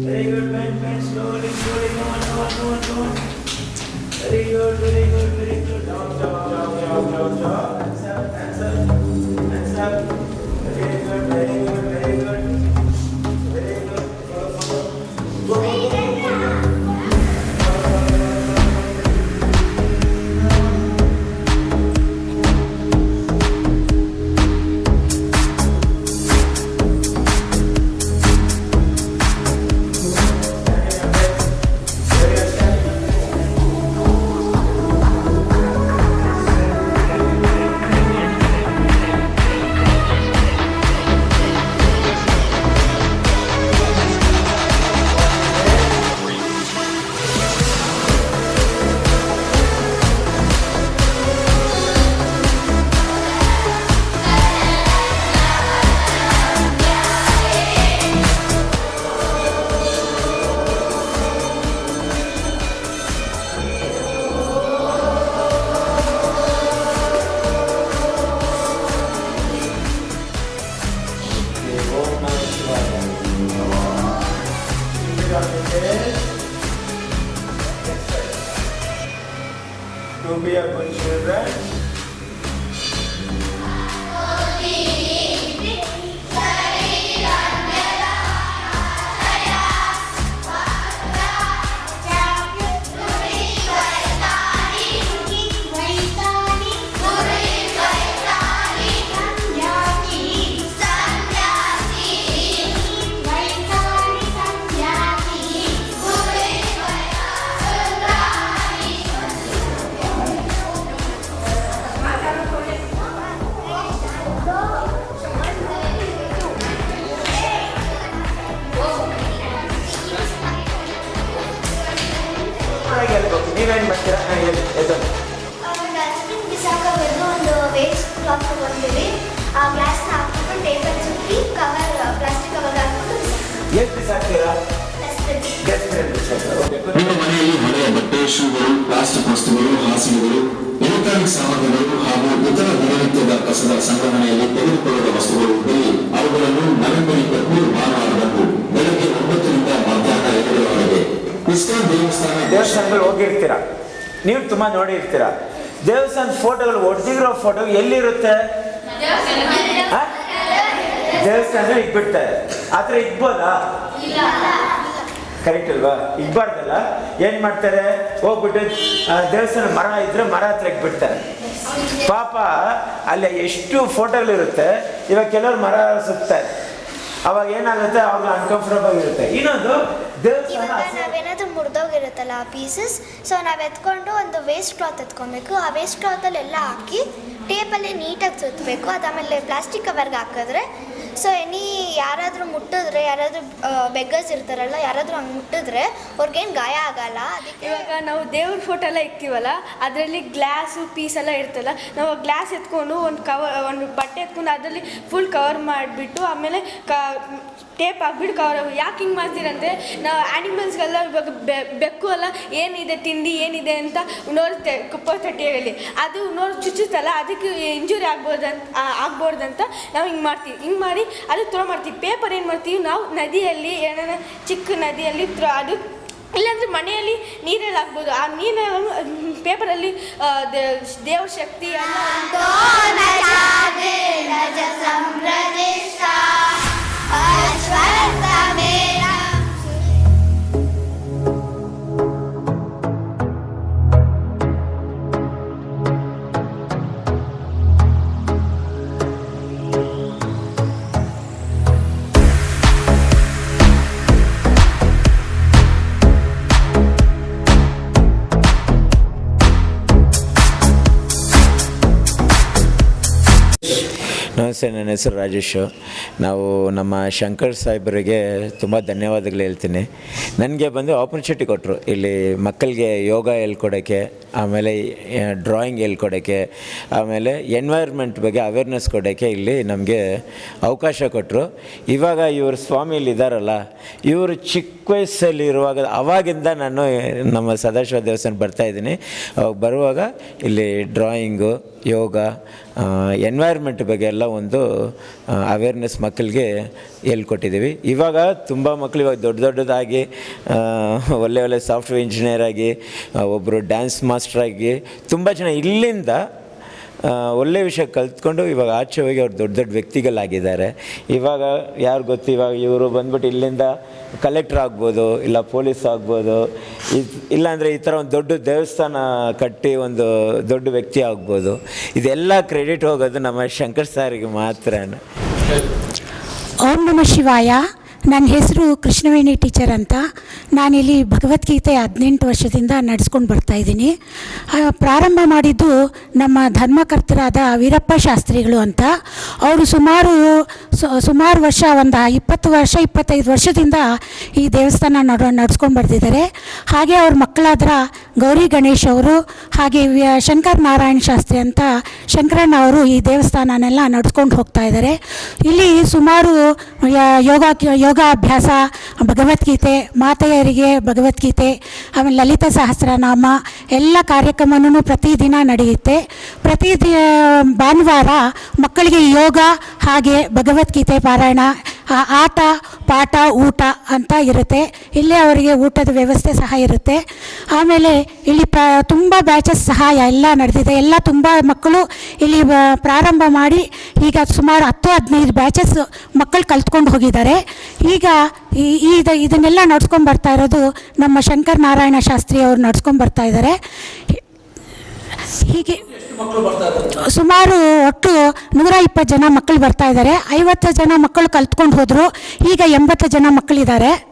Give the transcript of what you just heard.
Very good, man. Slowly, slowly, one ಎಷ್ಟು ನಿಮ್ಮ ಮನೆಯಲ್ಲಿ ಹಳೆಯ ಬಟ್ಟೆ ಶೂಗಳು ಪ್ಲಾಸ್ಟಿಕ್ ವಸ್ತುಗಳು ಹಾಸಿಗೆಗಳು ಎಲೆಕ್ಟ್ರಾನಿಕ್ ಸಾಮಗ್ರಿಗಳು ಹಾಗೂ ಇತರ ದಿನನಿತ್ಯದ ಕಸದ ಸಂಗ್ರಹಣೆಯಲ್ಲಿ ತೆಗೆದುಕೊಳ್ಳದ ವಸ್ತುಗಳು ಇದ್ದಲ್ಲಿ ಅವುಗಳನ್ನು ನವೆಂಬರ್ ಇಪ್ಪತ್ಮೂರು ಭಾನುವಾರದಂದು ಬೆಳಗ್ಗೆ ಒಂಬತ್ತರಿಂದ ಮಧ್ಯಾಹ್ನ ಎರಡರವರೆಗೆ ಇಸ್ಕಾನ್ ದೇವಸ್ಥಾನ ದೇವಸ್ಥಾನಗಳು ಹೋಗಿರ್ತೀರಾ? ನೀವು ತುಂಬಾ ನೋಡಿರ್ತೀರಾ? ದೇವಸ್ಥಾನ ಫೋಟೋಗಳು ಒಡ್ದಿರೋ ಫೋಟೋ ಎಲ್ಲಿರುತ್ತೆ? ದೇವಸ್ಥಾನದಲ್ಲಿ ಇಟ್ಬಿಡ್ತಾರೆ. ಆ ಥರ ಇಕ್ಬೋದಾ ಕರೆಕ್ಟ್ ಅಲ್ವಾ? ಇಗ್ಬಾರ್ದಲ್ಲ? ಏನು ಮಾಡ್ತಾರೆ? ಹೋಗ್ಬಿಟ್ಟು ದೇವಸ್ಥಾನ ಮರ ಇದ್ರೆ ಮರ ಹತ್ರ ಇಟ್ಬಿಡ್ತಾರೆ ಪಾಪ ಅಲ್ಲಿ ಎಷ್ಟು ಫೋಟೋಗಳಿರುತ್ತೆ ಇವಾಗ ಕೆಲವರು ಮರ ಸುತ್ತಾರೆ. ಅವಾಗ ಏನಾಗುತ್ತೆ? ಅವಾಗ ಅನ್ಕಂಫರ್ಟಬಲ್ ಇರುತ್ತೆ. ಇನ್ನೊಂದು ದೇವಸ್ಥಾನ ನಾವೇನಾದ್ರೂ ಮುರಿದೋಗಿರುತ್ತಲ್ಲ ಆ ಪೀಸಸ್ ಸೊ ನಾವು ಎತ್ಕೊಂಡು ಒಂದು ವೇಸ್ಟ್ ಕ್ಲಾತ್ ಎತ್ಕೊಬೇಕು. ಆ ವೇಸ್ಟ್ ಕ್ಲಾತಲ್ಲಿ ಎಲ್ಲ ಹಾಕಿ ಟೇಪಲ್ಲಿ ನೀಟಾಗಿ ಸುತ್ತಬೇಕು ಅದಾಮೇಲೆ ಪ್ಲಾಸ್ಟಿಕ್ ಕವರ್ಗೆ ಹಾಕಿದ್ರೆ ಸೊ ಎನಿ ಯಾರಾದರೂ ಮುಟ್ಟಿದ್ರೆ, ಯಾರಾದರೂ ಬೆಗ್ಗರ್ಸ್ ಇರ್ತಾರಲ್ಲ, ಯಾರಾದರೂ ಹಂಗೆ ಮುಟ್ಟಿದ್ರೆ ಅವ್ರಿಗೇನು ಗಾಯ ಆಗಲ್ಲ. ಅದಕ್ಕೆ ಇವಾಗ ನಾವು ದೇವ್ರ ಫೋಟೋ ಎಲ್ಲ ಇಕ್ತೀವಲ್ಲ, ಅದರಲ್ಲಿ ಗ್ಲಾಸು ಪೀಸ್ ಎಲ್ಲ ಇರ್ತಲ್ಲ ನಾವು ಗ್ಲಾಸ್ ಎತ್ಕೊಂಡು ಒಂದು ಕವರ್ ಒಂದು ಬಟ್ಟೆ ಎತ್ಕೊಂಡು ಅದರಲ್ಲಿ ಫುಲ್ ಕವರ್ ಮಾಡಿಬಿಟ್ಟು, ಆಮೇಲೆ ಕ ಟೇಪ್ ಹಾಕ್ಬಿಟ್ಟು ಕವರ್ ಯಾಕೆ ಹಿಂಗೆ ಮಾಡ್ತೀರಂದರೆ ನಾವು ಆ್ಯನಿಮಲ್ಸ್ಗೆಲ್ಲ ಇವಾಗ ಬೆಕ್ಕು ಎಲ್ಲ ಏನಿದೆ, ತಿಂಡಿ ಏನಿದೆ ಅಂತ ನೋಡುತ್ತೆ ಕುಪ್ಪ ತಟ್ಟೆಯಲ್ಲಿ. ಅದು ನೋಡಿ ಚುಚ್ಚುತ್ತಲ್ಲ, ಅದಕ್ಕೆ ಇಂಜುರಿ ಆಗ್ಬೋದಂತ ಆಗ್ಬಾರ್ದಂತ ನಾವು ಹಿಂಗೆ ಮಾಡ್ತೀವಿ. ಹಿಂಗೆ ಮಾಡಿ ಅದು ಥ್ರೋ ಮಾಡ್ತೀವಿ. ಪೇಪರ್ ಏನು ಮಾಡ್ತೀವಿ? ನಾವು ನದಿಯಲ್ಲಿ ಏನಾರ ಚಿಕ್ಕ ನದಿಯಲ್ಲಿ ಥ್ರೋ ಅದು ಇಲ್ಲಾಂದ್ರೆ ಮನೆಯಲ್ಲಿ ನೀರಲ್ಲಿ ಹಾಕ್ಬೋದು. ಆ ನೀರನ್ನು ಪೇಪರಲ್ಲಿ ದೇವ್ರ ಶಕ್ತಿ ಎಲ್ಲ ನಮಸ್ತೆ ನನ್ನ ಹೆಸರು ರಾಜೇಶು. ನಾವು ನಮ್ಮ ಶಂಕರ್ ಸಾಹೇಬರಿಗೆ ತುಂಬ ಧನ್ಯವಾದಗಳು ಹೇಳ್ತೀನಿ. ನನಗೆ ಬಂದು ಆಪರ್ಚುನಿಟಿ ಕೊಟ್ಟರು. ಇಲ್ಲಿ ಮಕ್ಕಳಿಗೆ ಯೋಗ ಹೇಳ್ಕೊಡೋಕ್ಕೆ, ಆಮೇಲೆ ಡ್ರಾಯಿಂಗ್ ಹೇಳ್ಕೊಡೋಕ್ಕೆ, ಆಮೇಲೆ ಎನ್ವೈರ್ಮೆಂಟ್ ಬಗ್ಗೆ ಅವೇರ್ನೆಸ್ ಕೊಡೋಕ್ಕೆ ಇಲ್ಲಿ ನಮಗೆ ಅವಕಾಶ ಕೊಟ್ಟರು. ಇವಾಗ ಇವರು ಸ್ವಾಮಿ ಇಲ್ಲಿ ಇದ್ದಾರಲ್ಲ, ಇವರು ಚಿಕ್ಕ ವಯಸ್ಸಲ್ಲಿರುವಾಗ ಅವಾಗಿಂದ ನಾನು ನಮ್ಮ ಸದಾಶಿವ ದೇವಸ್ಥಾನ ಬರ್ತಾಯಿದ್ದೀನಿ ಅವಾಗ ಬರುವಾಗ ಇಲ್ಲಿ ಡ್ರಾಯಿಂಗು ಯೋಗ ಎನ್ವೈರ್ಮೆಂಟ್ ಬಗ್ಗೆ ಎಲ್ಲ ಒಂದು ಅವೇರ್ನೆಸ್ ಮಕ್ಕಳಿಗೆ ಹೇಳ್ಕೊಟ್ಟಿದ್ದೀವಿ. ಇವಾಗ ತುಂಬ ಮಕ್ಕಳು ಇವಾಗ ದೊಡ್ಡ ದೊಡ್ಡದಾಗಿ ಒಳ್ಳೆ ಒಳ್ಳೆ ಸಾಫ್ಟ್ವೇರ್ ಇಂಜಿನಿಯರ್ ಆಗಿ ಒಬ್ಬರು ಡ್ಯಾನ್ಸ್ ಮಾಸ್ಟರ್ ಆಗಿ ತುಂಬ ಜನ ಇಲ್ಲಿಂದ ಒಳ್ಳೆ ವಿಷಯ ಕಲ್ತ್ಕೊಂಡು ಇವಾಗ ಆಚೆ ಹೋಗಿ ಅವ್ರು ದೊಡ್ಡ ದೊಡ್ಡ ವ್ಯಕ್ತಿಗಳಾಗಿದ್ದಾರೆ. ಇವಾಗ ಯಾರು ಗೊತ್ತು, ಇವಾಗ ಇವರು ಬಂದ್ಬಿಟ್ಟು ಇಲ್ಲಿಂದ ಕಲೆಕ್ಟ್ರ್ ಆಗ್ಬೋದು, ಇಲ್ಲ ಪೊಲೀಸ್ ಆಗ್ಬೋದು ಇಲ್ಲಾಂದರೆ ಈ ಥರ ಒಂದು ದೊಡ್ಡ ದೇವಸ್ಥಾನ ಕಟ್ಟಿ ಒಂದು ದೊಡ್ಡ ವ್ಯಕ್ತಿ ಆಗ್ಬೋದು. ಇದೆಲ್ಲ ಕ್ರೆಡಿಟ್ ಹೋಗೋದು ನಮ್ಮ ಶಂಕರ್ ಸಾರಿಗೆ ಮಾತ್ರ ಓಂ ನಮ ಶಿವಾಯ. ನನ್ನ ಹೆಸರು ಕೃಷ್ಣವೇಣಿ ಟೀಚರ್ ಅಂತ. ನಾನಿಲ್ಲಿ ಭಗವದ್ಗೀತೆ ಹದಿನೆಂಟು ವರ್ಷದಿಂದ ನಡೆಸ್ಕೊಂಡು ಬರ್ತಾ ಇದ್ದೀನಿ. ಪ್ರಾರಂಭ ಮಾಡಿದ್ದು ನಮ್ಮ ಧರ್ಮಕರ್ತರಾದ ವೀರಪ್ಪ ಶಾಸ್ತ್ರಿಗಳು ಅಂತ. ಅವರು ಸುಮಾರು ಸುಮಾರು ವರ್ಷ, ಒಂದು ಇಪ್ಪತ್ತು ವರ್ಷ, ಇಪ್ಪತ್ತೈದು ವರ್ಷದಿಂದ ಈ ದೇವಸ್ಥಾನ ನಡ, ನಡ್ಸ್ಕೊಂಡು ಬರ್ತಿದ್ದಾರೆ. ಹಾಗೆ ಅವ್ರ ಮಕ್ಕಳಾದ್ರ ಗೌರಿ ಗಣೇಶ್ ಅವರು ಹಾಗೆ ಶಂಕರ್ ನಾರಾಯಣ ಶಾಸ್ತ್ರಿ ಅಂತ ಶಂಕರಣ್ಣ ಅವರು ಈ ದೇವಸ್ಥಾನನೆಲ್ಲ ನಡೆಸ್ಕೊಂಡು ಹೋಗ್ತಾ ಇದ್ದಾರೆ. ಇಲ್ಲಿ ಸುಮಾರು ಯೋಗ ಯೋಗಾಭ್ಯಾಸ, ಭಗವದ್ಗೀತೆ, ಮಾತೆಯರಿಗೆ ಭಗವದ್ಗೀತೆ, ಆಮೇಲೆ ಲಲಿತ ಸಹಸ್ರನಾಮ ಎಲ್ಲ ಕಾರ್ಯಕ್ರಮನೂ ಪ್ರತಿದಿನ ನಡೆಯುತ್ತೆ. ಪ್ರತಿ ಭಾನುವಾರ ಮಕ್ಕಳಿಗೆ ಯೋಗ ಹಾಗೆ ಭಗವದ್ಗೀತೆ ಪಾರಾಯಣ ಆಟ, ಪಾಠ, ಊಟ ಅಂತ ಇರುತ್ತೆ. ಇಲ್ಲೇ ಅವರಿಗೆ ಊಟದ ವ್ಯವಸ್ಥೆ ಸಹ ಇರುತ್ತೆ. ಆಮೇಲೆ ಇಲ್ಲಿ ಪ, ತುಂಬ ಬ್ಯಾಚಸ್ ಸಹಾಯ ಎಲ್ಲ ನಡೆದಿದೆ. ಎಲ್ಲ ತುಂಬ ಮಕ್ಕಳು ಇಲ್ಲಿ ಪ್ರಾರಂಭ ಮಾಡಿ ಈಗ ಸುಮಾರು ಹತ್ತು, ಹದಿನೈದು ಬ್ಯಾಚಸ್ ಮಕ್ಕಳು ಕಲ್ತ್ಕೊಂಡು ಹೋಗಿದ್ದಾರೆ. ಈಗ ಈ ಇದು, ಇದನ್ನೆಲ್ಲ ನಡ್ಸ್ಕೊಂಡು ಬರ್ತಾ ಇರೋದು ನಮ್ಮ ಶಂಕರ್ ನಾರಾಯಣ ಶಾಸ್ತ್ರಿ ಅವರು ನಡ್ಸ್ಕೊಂಡು ಬರ್ತಾ ಇದ್ದಾರೆ. ಹೀಗೆ ಸುಮಾರು ಒಟ್ಟು ನೂರ ಇಪ್ಪತ್ತು ಜನ ಮಕ್ಕಳು ಬರ್ತಾ ಇದ್ದಾರೆ. ಐವತ್ತು ಜನ ಮಕ್ಕಳು ಕಲ್ತ್ಕೊಂಡು ಹೋದರು. ಈಗ ಎಂಬತ್ತು ಜನ ಮಕ್ಕಳಿದ್ದಾರೆ